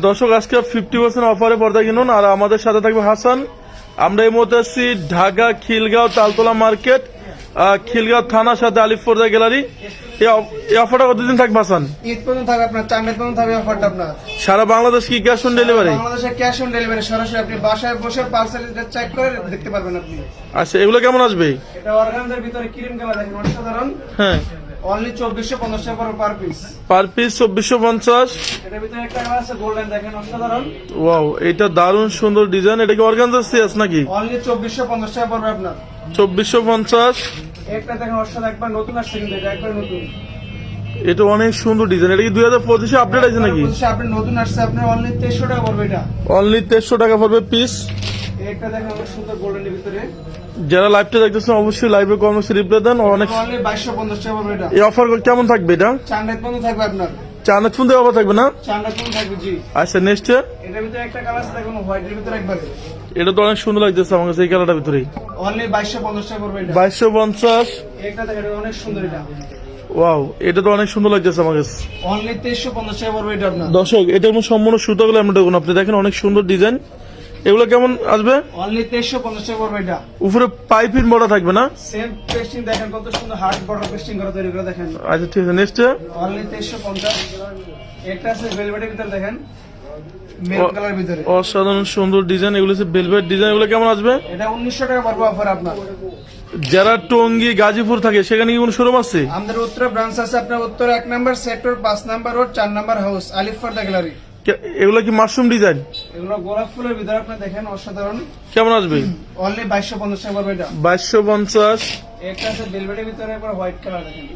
দর্শক আজকে fifty percent অফারে পর্দা কিনুন। আর আমাদের সাথে থাকবে হাসান। আমরা এই মুহূর্তে আসছি ঢাকা খিলগাঁও তালতলা মার্কেট খিলগাঁও থানার সাথে আলিফ পর্দা গ্যালারি। এই অফ- এই অফারটা কতদিন থাকবে হাসান? ঈদ পর্যন্ত থাকবে আপনার চার ঈদ পর্যন্ত থাকবে অফারটা আপনার। সারা বাংলাদেশ কি ক্যাশ অন ডেলিভারি বাংলাদেশে ক্যাশ অন ডেলিভারি সরাসরি আপনি বাসায় বসে পার্সেল চেক করে দেখতে পারবেন আপনি। আচ্ছা এগুলো কেমন আসবে? এটা অর্গানজার ভিতরে ক্রিম কালার দেখেন অসাধারণ। হ্যাঁ। অনলি চব্বিশশো পঞ্চাশ টাকা পার পিস পার পিস চব্বিশশো পঞ্চাশ। এটার ভিতরে একটা আছে গোল্ডেন দেখেন অসাধারণ। ওয়াও এটা দারুণ সুন্দর ডিজাইন এটা কি অর্গানজার সিয়াস নাকি? অনলি চব্বিশশো পঞ্চাশ টাকা পড়বে আপনার। চব্বিশশো পঞ্চাশ। একটা দেখেন অসাধারণ একবার নতুন আসছে কিন্তু এটা একবার নতুন। এটা অনেক সুন্দর ডিজাইন এটা কি দুই হাজার পঁচিশে আপডেট আছে নাকি? পঁচিশে আপনি নতুন আসছে আপনার অনলি তেইশশো টাকা পড়বে এটা। অনলি তেরোশো টাকা পড়বে পিস একটা দেখেন অনেক সুন্দর গোল্ডেনের ভিতরে। যারা লাইভটা দেখতেছেন অবশ্যই লাইভে কমেন্টস রিপ্লাই দেন। অনেক এই অফার কেমন থাকবে এটা? চার ঈদ পর্যন্ত থাকবে আপনার। চানাচ ফোন অফার থাকবে না? থাকবে জি। আচ্ছা নেক্সট এটার ভিতরে একটা কালার আছে দেখুন হোয়াইটের ভিতরে একবারে। এটা তো অনেক সুন্দর লাগতেছে আমার কাছে এই কালারটার অনলি বাইশশো পঞ্চাশ টাকা পড়বে এটা। দেখেন অনেক সুন্দর এটা। ওয়াও এটা তো অনেক সুন্দর লাগতেছে আমার কাছে। অনলি তেইশশো পঞ্চাশ টাকা পড়বে এটা আপনার। দর্শক এটার মধ্যে সম্পূর্ণ সুতাগুলো আমরা দেখুন আপনি দেখেন অনেক সুন্দর ডিজাইন এগুলো কেমন আসবে? অনলি তেইশশো পঞ্চাশ টাকা পড়বে এটা। উপরে পাইপিন বড় থাকবে না? সেম পেস্টিং দেখেন কত সুন্দর হার্ড বর্ডার পেস্টিং করা তৈরি করে দেখেন। আচ্ছা ঠিক আছে নেক্সট অনলি তেইশশো পঞ্চাশ। একটা আছে ভেলভেটের ভিতরে দেখেন ভিতরে। অসাধারণ সুন্দর ডিজাইন এগুলো হচ্ছে ভেলভেট ডিজাইন এগুলো কেমন আসবে? এটা উনিশশো টাকা পড়বে অফার আপনার। যারা টঙ্গী গাজীপুর থাকে সেখানে কি কোনো শোরুম আছে? আমাদের উত্তরে ব্রাঞ্চ আছে আপনার উত্তর এক নাম্বার সেক্টর পাঁচ নাম্বার রোড চার number house Alif Farda gallery এগুলো কি মাশরুম ডিজাইন? এগুলো গোলাপ ফুলের ভিতরে আপনি দেখেন অসাধারণ। কেমন আসবে? অনলি বাইশশো পঞ্চাশ টাকা পড়বে এটা। বাইশশো পঞ্চাশ। একটা আছে ভেলভেটের ভিতরে একবার হোয়াইট কালার দেখেন।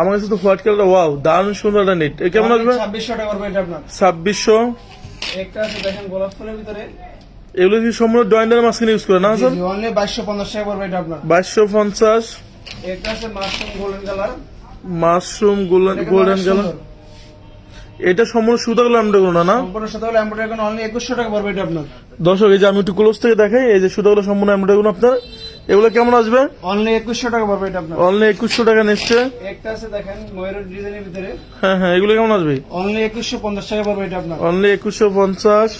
আমার কাছে তো হোয়াইট কালার ওয়াও দারুণ সুন্দর একটা নেট কেমন আসবে? ছাব্বিশশো টাকা পড়বে এটা আপনার। ছাব্বিশশো। একটা আছে দেখেন গোলাপ ফুলের ভিতরে। এগুলো কি সম্পূর্ণ ডয়েন্ডার মাঝখানে ইউজ করে না স্যার অনলি বাইশশো পঞ্চাশ টাকা পড়বে এটা আপনার। বাইশশো পঞ্চাশ। একটা আছে mushroom golden colour mushroom golden golden colour? এটা সম্পূর্ণ সুতা হলো অ্যাম্বোডাগোনা না সম্পূর্ণ সুতা হলো এখন অনলি একুশশো টাকা পড়বে এটা আপনার। দর্শক এই যে আমি একটু ক্লোজ থেকে দেখাই এই যে সুতাগুলো সম্পূর্ণ অ্যাম্বোডাগোনা আপনার। এগুলো কেমন আসবে? অনলি একুশশো টাকা পড়বে এটা আপনার। অনলি একুশশো টাকা নিচ্ছে। একটা আছে দেখেন ময়ূরের ডিজাইনের ভিতরে। হ্যাঁ হ্যাঁ এগুলো কেমন আসবে? অনলি 2150 টাকা পড়বে এটা আপনার। অনলি 2150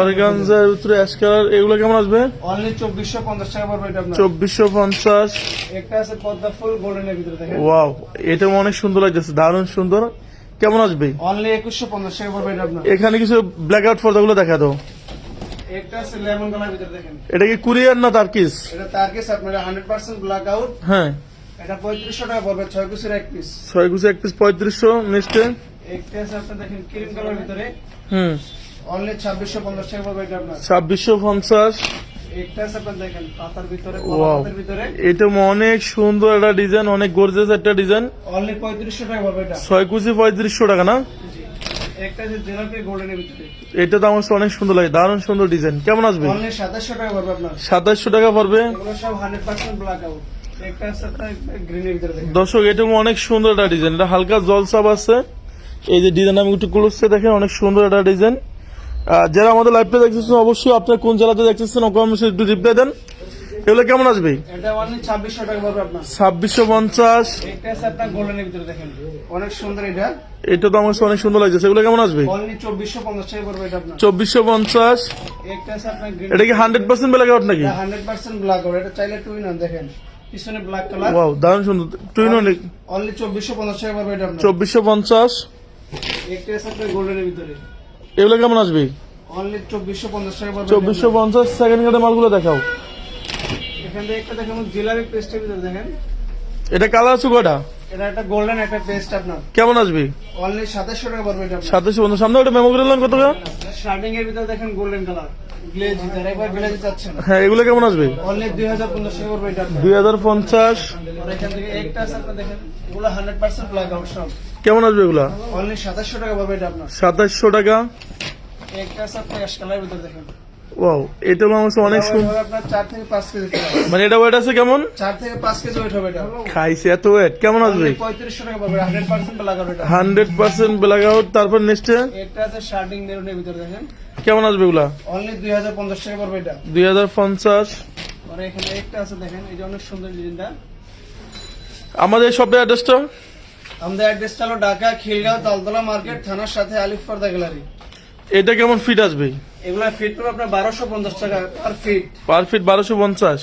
অর্গানজার ভিতরে অ্যাশ কালার এগুলো কেমন আসবে? অনলি চব্বিশশো পঞ্চাশ টাকা পড়বে এটা আপনার। চব্বিশশো পঞ্চাশ। একটা আছে পদ্মা ফুল গোল্ডেনের ভিতরে দেখেন। ওয়াও এটা অনেক সুন্দর লাগতেছে দারুণ সুন্দর। কেমন আসবে? অনলি একুশশো পঞ্চাশ টাকা পড়বে এটা আপনার। এখানে কিছু ব্ল্যাক আউট পর্দাগুলো দেখা দাও। একটা আছে লেমন কালার ভিতরে দেখেন। এটা কি কুরিয়ার না তার্কিস এটা টার্গেস আপনার ব্ল্যাক আউট হ্যাঁ। এটা পঁয়ত্রিশশো টাকা পড়বে ছয় কুচির এক পিস ছয় কুচি এক পিস নেক্সটে একটা আছে আপনি দেখেন ক্রিম কালার ভিতরে। হুম। অনলি ছাব্বিশশো পঞ্চাশ টাকা পড়বে এটা আপনার। অনেক সুন্দর একটা ডিজাইন অনেক একটা ডিজাইন ছয় কুচি পঁয়ত্রিশশো টাকা না? এটা তো আমার অনেক সুন্দর লাগে দারুণ সুন্দর ডিজাইন কেমন আসবে? সাতাশশো টাকা পড়বে দর্শক এটা অনেক সুন্দর একটা ডিজাইন এটা হালকা জলসাপ আছে। এই যে ডিজাইন আমি একটু ক্লোজে দেখেন অনেক সুন্দর একটা ডিজাইন যারা আমাদের লাইভটা দেখতেছেন অবশ্যই আপনার কোন জেলাতে দেখতেছেন কমেন্টে একটু রিপ্লাই দেন। এগুলো কেমন আসবে? ছাব্বিশশো পঞ্চাশ। এটা তো আমার অনেক সুন্দর লাগছে। সেগুলো কেমন আসবে? চব্বিশশো পঞ্চাশ এটা কি হান্ড্রেড পার্সেন্ট ব্ল্যাক আউট নাকি? হান্ড্রেড পার্সেন্ট ব্ল্যাক আউট এটা চাইলে টুইন দেখেন। পিছনে ব্ল্যাক কালার ওয়াও দারুণ সুন্দর। তুই অনলি চব্বিশশো পঞ্চাশ টাকা পড়বে এটা চব্বিশশো পঞ্চাশ। একটা আছে গোল্ডেনের ভিতরে। এগুলো কেমন আসবে? অনলি চব্বিশশো পঞ্চাশ টাকা চব্বিশশো পঞ্চাশ সেকেন্ড কার্ডের মালগুলো দেখাও। এখান থেকে একটা দেখেন জুয়েলারি পেস্টের ভিতরে দেখেন। এটা কালার আছে কটা এটা একটা গোল্ডেন একটা পেস্ট আপনার। কেমন আসবে? অনলি সাতাশশো টাকা পড়বে এটা আপনার। সাতাশশো পঞ্চাশ। সামনে ওটা মেমো করে দিলাম কত টাকা এর ভিতরে দেখেন গোল্ডেন কালার গ্লেজ যারা একবার গ্লেজ চাচ্ছেন হ্যাঁ এগুলো কেমন আসবে? অনলি দুই হাজার পঞ্চাশ টাকা পড়বে এটা আপনার। দুই হাজার পঞ্চাশ। আর এখান থেকে একটা আছে আপনার দেখেন। এগুলো হান্ড্রেড পার্সেন্ট ব্ল্যাক আউট সব। কেমন আসবে এগুলা? অনলি সাতাশশো টাকা পড়বে এটা আপনার। সাতাশশো টাকা? একটা অ্যাশ ভিতরে দেখেন। ওয়াও এটা আমার অনেক সুন্দর আপনার থেকে কেজি মানে এটা ওয়েট আছে কেমন? থেকে কেজি ওয়েট হবে এটা। খাইছে এত ওয়েট কেমন আসবে? পঁয়ত্রিশশো টাকা পড়বে হান্ড্রেড পার্সেন্ট ব্ল্যাক আউট এটা। হান্ড্রেড পার্সেন্ট ব্ল্যাক আউট তারপর নেক্সটে আছে শার্টিং মেরুনের ভিতরে দেখেন। কেমন আসবে এগুলা? অনলি দুই হাজার পঞ্চাশ টাকা পড়বে এটা। দুই হাজার পঞ্চাশ। আর এখানে একটা আছে দেখেন অনেক সুন্দর ডিজাইনটা আমাদের শপের অ্যাড্রেসটা আমাদের অ্যাড্রেসটা হলো ঢাকা খিলগাঁও তালতলা মার্কেট থানার সাথে আলিফ পর্দা গ্যালারি। এটা কেমন ফিট আসবে? এগুলা ফিট পড়বে আপনার বারোশো পঞ্চাশ টাকা পার ফিট পার ফিট বারোশো পঞ্চাশ।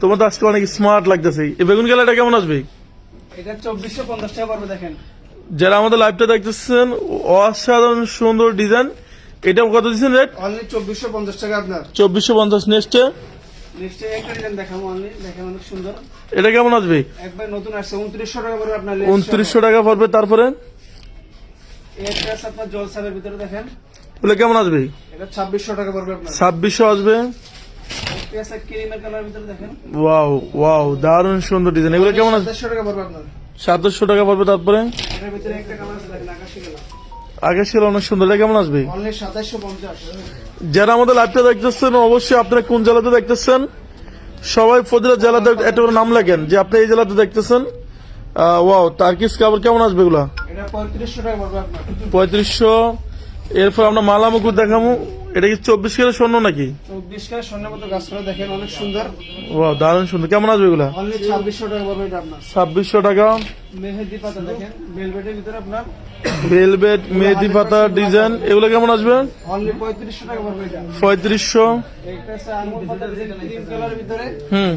তোমার তো আজকে অনেক স্মার্ট লাগতেছে। এই বেগুন গেলাটা কেমন আসবে? এটা চব্বিশশো পঞ্চাশ টাকা পড়বে দেখেন। যারা আমাদের লাইভটা দেখতেছেন অসাধারণ সুন্দর ডিজাইন এটা কত দিচ্ছেন রেট অনলি চব্বিশশো পঞ্চাশ টাকা আপনার। চব্বিশশো পঞ্চাশ নেক্সটে এটা কেমন আসবে? উনত্রিশশো টাকা পড়বে তারপরে? আছে কেমন আসবে? এটা ছাব্বিশশো টাকা পড়বে আপনার। ছাব্বিশশো আসবে? আছে ওয়াও ওয়াও দারুণ সুন্দর ডিজাইন এগুলো কেমন আসবে আপনার। সাতাশশো টাকা পড়বে তারপরে? আগে ছিল অনেক সুন্দর। কেমন আসবে? যারা আমাদের লাইভটা দেখতেছেন অবশ্যই আপনারা কোন জেলাতে দেখতেছেন? সবাই ফজিলা জেলাতে একটা করে নাম লেখেন যে আপনি এই জেলাতে দেখতেছেন। ওয়াও তার্কিস কাপড় কেমন আসবে এগুলা? পঁয়ত্রিশশো এরপর আমরা মালা মুকুট দেখাবো। এটা কি চব্বিশ কিলো স্বর্ণ নাকি? চব্বিশ কাজ স্বর্ণের মতো গাছ দেখেন অনেক সুন্দর। ওয়াও দারুণ সুন্দর। কেমন আসবে এগুলা? ছাব্বিশশো টাকা ছাব্বিশশো টাকা। মেহেদি পাতা দেখেন ভিতরে আপনার। ভেলভেট মেহেদি পাতা ডিজাইন এগুলো কেমন আসবে? পঁয়ত্রিশশো হুম।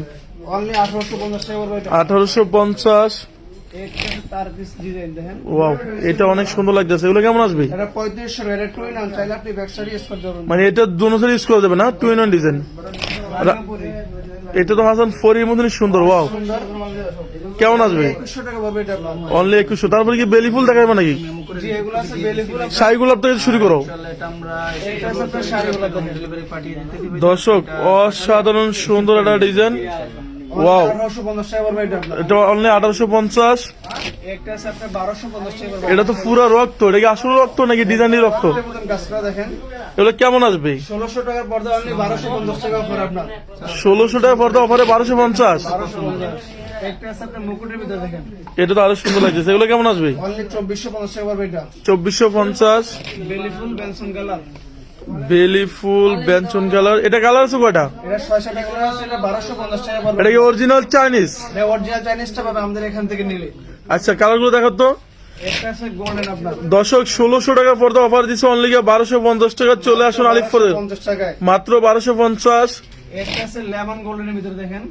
আঠারোশো পঞ্চাশ এটা। অনেক সুন্দর লাগতেছে। এগুলো কেমন আসবে? মানে এটা দুনো সাইড ইউজ করা যাবে না? টু ইন ডিজাইন এটা তো হাসান ফোরের মতনই সুন্দর ওয়াও কেমন আসবে? অনলি একুশশো। তারপরে কি বেলি ফুল দেখাবে নাকি? শাড়ি গোলাপ থেকে শুরু করো। দর্শক অসাধারণ সুন্দর একটা ডিজাইন ওয়াও এটা অনলি আঠারোশো পঞ্চাশ। এটা তো পুরো রক্ত। এটা কি আসল রক্ত নাকি ডিজাইনের রক্ত? এগুলো কেমন আসবে? টাকার পর্দা ষোলোশো টাকা পর্দা অফারে বারোশো পঞ্চাশ। এটা তো আরও সুন্দর লাগছে। এগুলো কেমন আসবে? চব্বিশশো পঞ্চাশ বেলি ফুল বেনসন কালার। বেলি ফুল ব্যঞ্চন কালার। এটা কালার আছে কয়টা? এটা কি অরিজিনাল চাইনিজ অরিজিনাল চাইনিজটা পাবে আমাদের এখান থেকে নিলে। আচ্ছা কালারগুলো দেখো তো দশক ষোলোশো টাকা পর্দা অফার দিচ্ছে অনলি বারোশো পঞ্চাশ টাকা। চলে আসুন আলিফপুরে মাত্র বারোশো পঞ্চাশ। লেমন গোল্ডেনের ভিতরে দেখেন।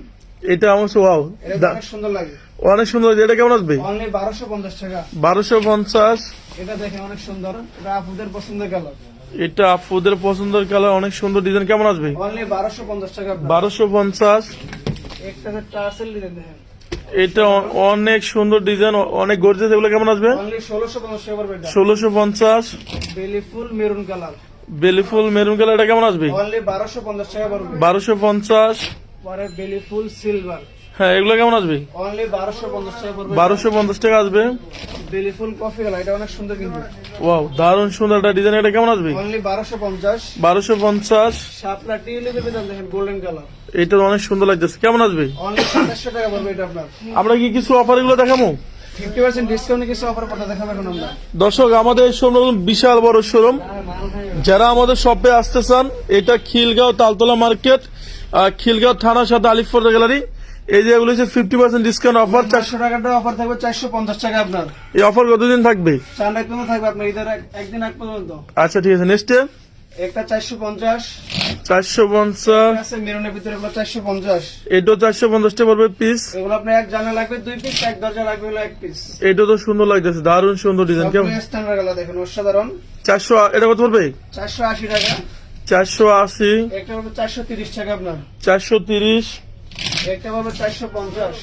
এটা আমার ওয়াও অনেক সুন্দর লাগে। অনেক সুন্দর এটা কেমন আসবে? অনলি বারোশো পঞ্চাশ টাকা। বারোশো পঞ্চাশ। এটা দেখেন অনেক সুন্দর। এটা আপুদের পছন্দের কালার এটা আপুদের পছন্দের কালার অনেক সুন্দর ডিজাইন কেমন আসবে? অনলি বারোশো পঞ্চাশ টাকা। আপনার। বারোশো পঞ্চাশ। একটা টার্সেল ডিজাইন দেখেন। এটা অনেক সুন্দর ডিজাইন অনেক গর্জেস এগুলো কেমন আসবে? অনলি ষোলোশো পঞ্চাশ টাকা পড়বে এটা। ষোলোশো পঞ্চাশ। বেলি ফুল মেরুন কালার বেলি ফুল মেরুন কালার এটা কেমন আসবে? অনলি বারোশো পঞ্চাশ টাকা পড়বে বারোশো পঞ্চাশ। পরে বেলি ফুল সিলভার হ্যাঁ এগুলো কেমন আসবে? অনলি টাকা পড়বে। টাকা আসবে? বেলি ফুল কফি কালার এটা অনেক সুন্দর কিন্তু। ওয়াও দারুণ সুন্দর একটা ডিজাইন এটা কেমন আসবে? অনলি বারোশো পঞ্চাশ। বারোশো পঞ্চাশ। শাপলা টিউলিপের ভিতরে দেখেন গোল্ডেন কালার এটা অনেক সুন্দর লাগতেছে। কেমন আসবে? অনলি সাতাশশো টাকা পড়বে এটা আপনার। আমরা কি কিছু অফার এগুলো দেখাবো? ফিফটি পার্সেন্ট ডিসকাউন্টে কিছু অফার পাঠা দেখাবো এখন আমরা। দর্শক আমাদের শোরুম বিশাল বড় শোরুম যারা আমাদের শপে আসতে চান এটা খিলগাঁও তালতলা মার্কেট খিলগাঁও থানার সাথে আলিফর গ্যালারি। এই যে এগুলো হচ্ছে ফিফটি পার্সেন্ট ডিসকাউন্ট অফার চারশো টাকাটা অফার থাকবে চারশো পঞ্চাশ টাকা আপনার। এই অফার কতদিন থাকবে? চার রাত পর্যন্ত থাকবে আপনার ঈদের একদিন আগ পর্যন্ত। আচ্ছা ঠিক আছে নেক্সট একটা চারশো পঞ্চাশ। চারশো পঞ্চাশ। মেরুনের ভিতরে এগুলো চারশো পঞ্চাশ। এটাও চারশো পঞ্চাশটা পড়বে পিস এগুলো আপনার এক জানা লাগবে দুই পিস এক দরজা লাগবে হলো এক পিস এটা তো সুন্দর লাগতেছে দারুণ সুন্দর ডিজাইন কেমন? স্ট্যান্ডার্ড গেলা দেখেন অসাধারণ। চারশো এটা কত পড়বে? চারশো আশি টাকা। চারশো আশি। একটা চারশো তিরিশ টাকা আপনার। চারশো তিরিশ। একটা চারশো পঞ্চাশ।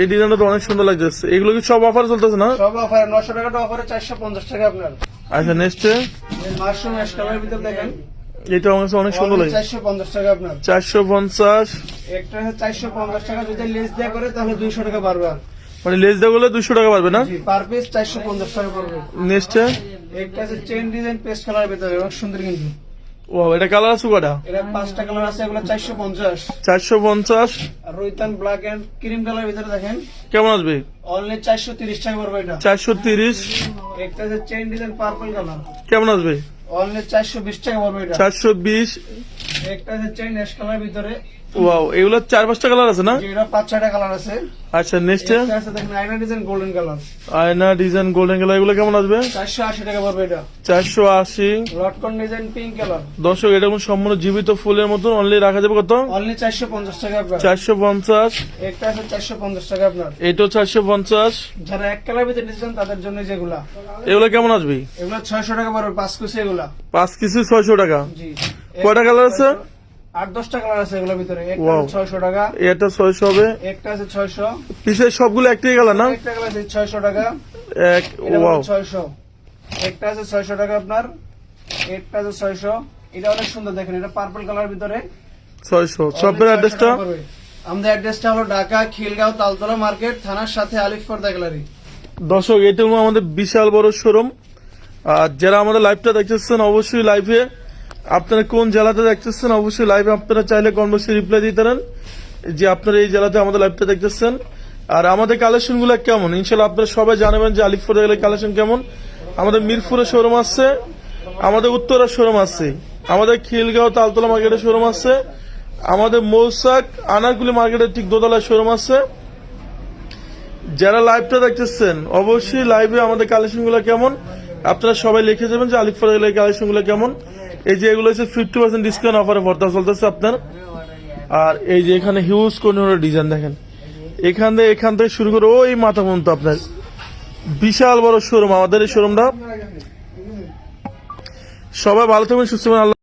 এই ডিজাইনটা তো অনেক সুন্দর লাগতেছে। এগুলো কি সব অফার চলতেছে না? সব অফার নশো টাকাটা অফারে চারশো পঞ্চাশ টাকা আপনার। আচ্ছা নেক্সট মাশরুম অ্যাশ কালারের ভিতরে দেখেন। এটা আমার কাছে অনেক সুন্দর লাগে। চারশো পঞ্চাশ টাকা আপনার। চারশো পঞ্চাশ। একটা চারশো পঞ্চাশ টাকা যদি লেস করে তাহলে দুইশো টাকা পারবে মানে লেস করলে টাকা পারবে না? পার পিস চারশো পঞ্চাশ টাকা পড়বে নেক্সট একটা আছে চেন ডিজাইন পেস্ট ভিতরে অনেক সুন্দর কিন্তু। ও এটা কালার আছে কটা? এটা পাঁচটা কালার আছে এগুলো চারশো পঞ্চাশ। চারশো পঞ্চাশ। রোহিতান ব্ল্যাক এন্ড ক্রিম কালার ভিতরে দেখেন। কেমন আসবে? অনলি চারশো তিরিশ টাকা পড়বে এটা। চারশো তিরিশ। একটা আছে চেন ডিজাইন পার্পল কালার কেমন আসবে? অনলি চারশো বিশ টাকা পড়বে এটা। চারশো বিশ। একটা চাই ন্যাশ কালার ভিতরে। ওয়াও এগুলো চার পাঁচটা কালার আছে না? যেটা পাঁচ ছয়টা কালার আছে। আচ্ছা নেক্সটে আছে দেখেন আয়না ডিজাইন গোল্ডেন কালার আয়না ডিজাইন গোল্ডেন কালার এগুলো কেমন আসবে? চারশো আশি টাকা পড়বে এটা। লটকন ডিজাইন পিঙ্ক কালার দর্শক এটা কোন সম্পূর্ণ জীবিত ফুলের মতন অনলি রাখা যাবে কত? অনলি চারশো পঞ্চাশ টাকা আপনার। চারশো পঞ্চাশ। একটা আছে চারশো পঞ্চাশ টাকা আপনার। এটাও চারশো পঞ্চাশ। যারা এক কালার ভিতরে নিচ্ছেন তাদের জন্য যেগুলা। এগুলো কেমন আসবে? এগুলো ছয়শো টাকা পড়বে পাঁচ কুচি এগুলা। পাঁচ কিছু ছয়শো টাকা। জি। কয়টা কালার আছে? আট দশটা কালার আছে এগুলোর ভিতরে। একটা ছয়শো টাকা। এটা ছয়শো হবে? একটা আছে ছয়শো। সবগুলো একটাই কালার না? একটা কালার আছে ছয়শো টাকা। এক এটা ওয়াও ছয়শো। একটা আছে ছয়শো টাকা আপনার। একটা আছে ছয়শো। এটা অনেক সুন্দর দেখেন এটা পার্পল কালার ভিতরে। ছয়শো। অ্যাড্রেসটা আমাদের অ্যাড্রেসটা হলো ঢাকা খিলগাঁও তালতলা মার্কেট থানার সাথে আলিফ পর্দা গ্যালারি। দর্শক এটা আমাদের বিশাল বড় শোরুম আর যারা আমাদের লাইভটা দেখতেছেন অবশ্যই লাইভে আপনারা কোন জেলাতে দেখতেছেন, অবশ্যই লাইভে আপনারা চাইলে কনভার্সে রিপ্লাই দিতে পারেন, যে আপনারা এই জেলাতে আমাদের লাইভটা দেখতেছেন। আর আমাদের কালেকশনগুলো কেমন? ইনশাল্লাহ আপনারা সবাই জানাবেন যে আলিফপুর কালেকশন কেমন। আমাদের মিরপুরে শোরুম আছে, আমাদের উত্তরা শোরুম আছে, আমাদের খিলগাঁও তালতলা মার্কেটের শোরুম আছে, আমাদের মৌসাক আনারকুলি মার্কেটের ঠিক দোতলায় শোরুম আছে। যারা লাইভটা দেখতেছেন, অবশ্যই লাইভে আমাদের কালেকশনগুলো কেমন? আপনারা সবাই লিখে যাবেন যে আলিফ ফরাইলের কালেকশনগুলো কেমন। এই যে এগুলো হচ্ছে ফিফটি পার্সেন্ট ডিসকাউন্ট অফারে ভর্তা চলতেছে আপনার। আর এই যে এখানে হিউজ কোন ডিজাইন দেখেন। এখান থেকে এখান থেকে শুরু করে ওই মাথা পর্যন্ত আপনার। বিশাল বড় শোরুম আমাদের এই শোরুমটা সবাই ভালো থাকবেন, সুস্থ আল্লাহ